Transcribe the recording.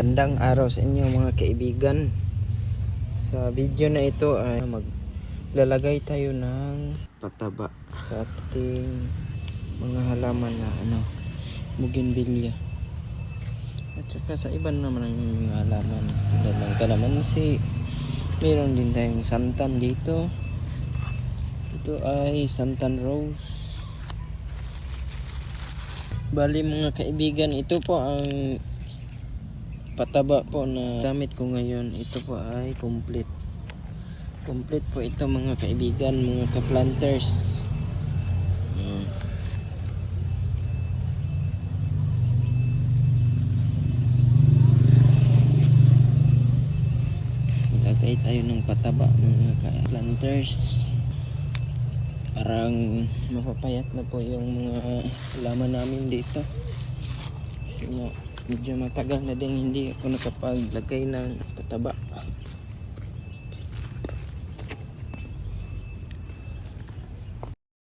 Gandang araw sa inyo mga kaibigan. Sa video na ito ay maglalagay tayo ng pataba sa ating mga halaman na ano, bougainvillea. At saka sa iba naman ang mga halaman. Tulad ng kalamansi. Meron din tayong santan dito. Ito ay santan rose. Bali mga kaibigan, ito po ang pataba po na gamit ko ngayon. Ito po ay complete. Complete po ito mga kaibigan, mga ka-planters. Mm. Ilagay tayo ng pataba mga ka-planters. Parang mapapayat na po yung mga laman namin dito. Nga, medyo matagal na din hindi ako nakapaglagay ng pataba.